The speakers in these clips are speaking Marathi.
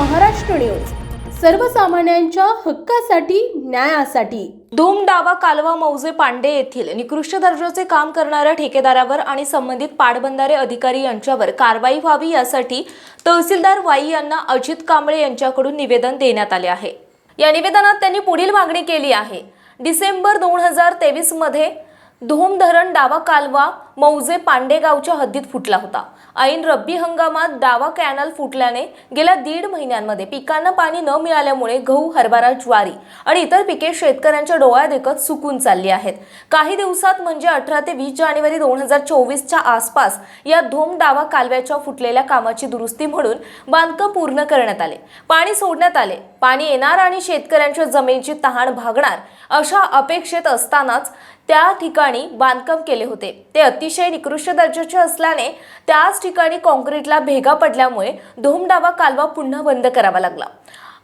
महाराष्ट्र न्यूज. सर्वसामान्यांच्या हक्कासाठी न्यायासाठी. धूम डावा कालवा मौजे पांडे येथील निकृष्ट दर्जाचे काम करणाऱ्या ठेकेदारावर आणि संबंधित पाटबंधारे अधिकारी यांच्यावर कारवाई व्हावी यासाठी तहसीलदार वाई यांना अजित कांबळे यांच्याकडून निवेदन देण्यात आले आहे. या निवेदनात त्यांनी पुढील मागणी केली आहे. डिसेंबर दोन हजार तेवीसमध्ये धूम धोम धरण डावा कालवा मौजे पांडेगावच्या हद्दीत फुटला होता. ऐन रब्बी हंगामात दावा कॅनल फुटल्याने गेल्या दीड महिन्यांमध्ये पिकांना पाणी न मिळाल्यामुळे गहू हरभरा ज्वारी आणि इतर पिके शेतकऱ्यांच्या डोळ्यादेखत सुकून चालली आहेत. काही दिवसात म्हणजे अठरा ते वीस जानेवारी दोन हजार चोवीसच्या आसपास या धोम दावा कालव्याच्या फुटलेल्या कामाची दुरुस्ती म्हणून बांधकाम पूर्ण करण्यात आले. पाणी सोडण्यात आले. पाणी येणार आणि शेतकऱ्यांच्या जमिनीची तहान भागणार अशा अपेक्षेत असतानाच त्या ठिकाणी बांधकाम केले होते. ते अतिशय निकृष्ट दर्जाचे असल्याने त्याच ठिकाणी कॉन्क्रीटला भेगा पडल्यामुळे धोमडावा कालवा पुन्हा बंद करावा लागला.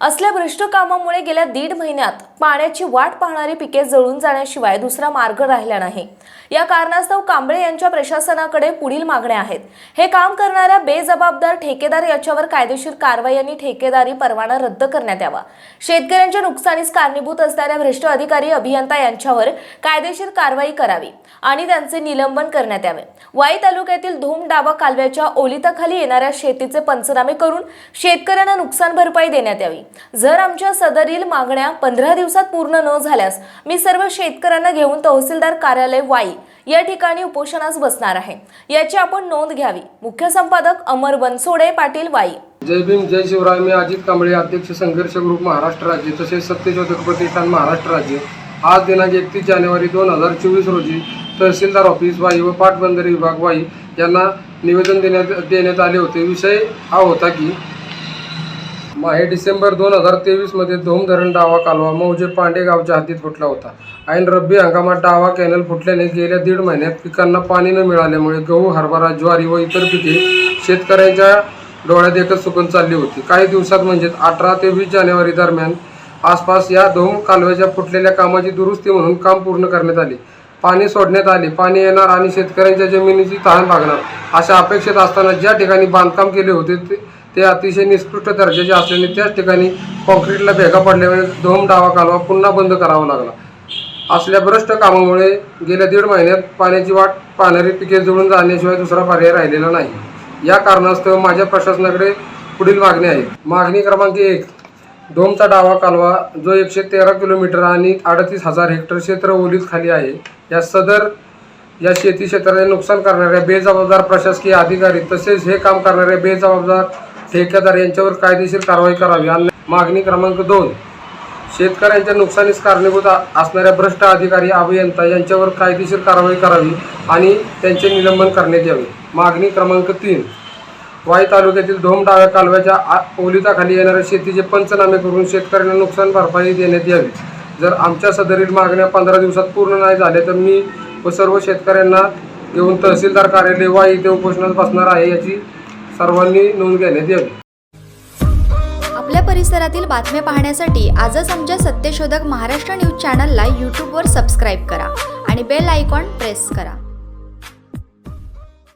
असल्या भ्रष्ट कामामुळे गेल्या दीड महिन्यात पाण्याची वाट पाहणारी पिके जळून जाण्याशिवाय दुसरा मार्ग राहिला नाही. या कारणास्तव कांबळे यांच्या प्रशासनाकडे पुढील मागण्या आहेत. हे काम करणाऱ्या बेजबाबदार ठेकेदार याच्यावर कायदेशीर कारवाई आणि ठेकेदारी परवाना रद्द करण्यात यावा. शेतकऱ्यांच्या नुकसानीस कारणीभूत असणाऱ्या भ्रष्ट अधिकारी अभियंता यांच्यावर कायदेशीर कारवाई करावी आणि त्यांचे निलंबन करण्यात यावे. वाई तालुक्यातील धूम डावा कालव्याच्या ओलिताखाली येणाऱ्या शेतीचे पंचनामे करून शेतकऱ्यांना नुकसान भरपाई देण्यात यावी. जर आमच्या सदरील मागण्या पंधरा दिवसात पूर्ण न झाल्यास मी सर्व शेतकऱ्यांना घेऊन तहसीलदार कार्यालय वाई या ठिकाणी उपोषणास बसणार आहे. याची आपण नोंद घ्यावी. मुख्य संपादक अमर बनसोडे पाटील वाई. जय भीम जय शिवराय. मी अजित कांबळे अध्यक्ष संघर्ष ग्रुप महाराष्ट्र राज्य तसेच सत्यशोधक प्रतिष्ठान महाराष्ट्र राज्य. आज दिनांक एकतीस जानेवारी दोन हजार चोवीस रोजी तहसीलदार ऑफिस वाई व पाटबंधारे विभाग वाई यांना निवेदन देण्यात देण्यात आले होते. विषय हा होता की माहे डिसेंबर दोन हजार तेवीसमध्ये धोम धरण डावा कालवा मौजे पांडे गावच्या हद्दीत फुटला होता. ऐन रब्बी हंगामात डावा कॅनल फुटल्याने गेल्या दीड महिन्यात पिकांना पाणी न मिळाल्यामुळे गहू हरभरा ज्वारी व इतर पिके शेतकऱ्यांच्या डोळ्यात एकच सुकून चालली होती. काही दिवसात म्हणजेच अठरा ते वीस जानेवारी दरम्यान आसपास या धोम कालव्याच्या फुटलेल्या कामाची दुरुस्ती म्हणून काम पूर्ण करण्यात आले. पाणी सोडण्यात आले. पाणी येणार आणि शेतकऱ्यांच्या जमिनीची तहान भागणार अशा अपेक्षित असताना ज्या ठिकाणी बांधकाम केले होते ते ते अतिशय निकृष्ट दर्जाचे असल्याने त्याच ठिकाणी कॉन्क्रीटला भेगा पडल्यामुळे धोम डावा कालवा पुन्हा बंद करावा लागला. असल्या भ्रष्ट कामामुळे गेल्या दीड महिन्यात पाण्याची वाट पाहणारी पिके जुळून जाण्याशिवाय दुसरा पर्याय राहिलेला नाही. या कारणास्तव माझ्या प्रशासनाकडे पुढील मागणी आहे. मागणी क्रमांक एक डोमचा डावा कालवा जो एकशे तेरा किलोमीटर आणि अडतीस हजार हेक्टर क्षेत्र ओलीत खाली आहे या सदर या शेती क्षेत्राचे नुकसान करणाऱ्या बेजबाबदार प्रशासकीय अधिकारी तसेच हे काम करणाऱ्या बेजबाबदार ठेकेदार यांच्यावर कायदेशीर कारवाई करावी. आणि मागणी क्रमांक दोन शेतकऱ्यांच्या नुकसानीस कारणीभूत असणाऱ्या भ्रष्ट अधिकारी अभियंता यांच्यावर कायदेशीर कारवाई करावी आणि त्यांचे निलंबन करण्यात यावे. मागणी क्रमांक तीन वाई तालुक्यातील धोम डाव्या कालव्याच्या आ- ओलिताखाली येणाऱ्या शेतीचे पंचनामे करून शेतकऱ्यांना नुकसान भरपाई देण्यात यावी. जर आमच्या सदरील मागण्या पंधरा दिवसात पूर्ण नाही झाल्या तर मी व सर्व शेतकऱ्यांना घेऊन तहसीलदार कार्यालय वाई इथे उपोषणात बसणार आहे याची सर्वांनी नोंद घेण्यात यावी आपल्या परिसरातील बातम्या पाहण्यासाठी आजच आमच्या सत्यशोधक महाराष्ट्र न्यूज चॅनलला यूट्यूबवर सबस्क्राईब करा आणि बेल आयकॉन प्रेस करा.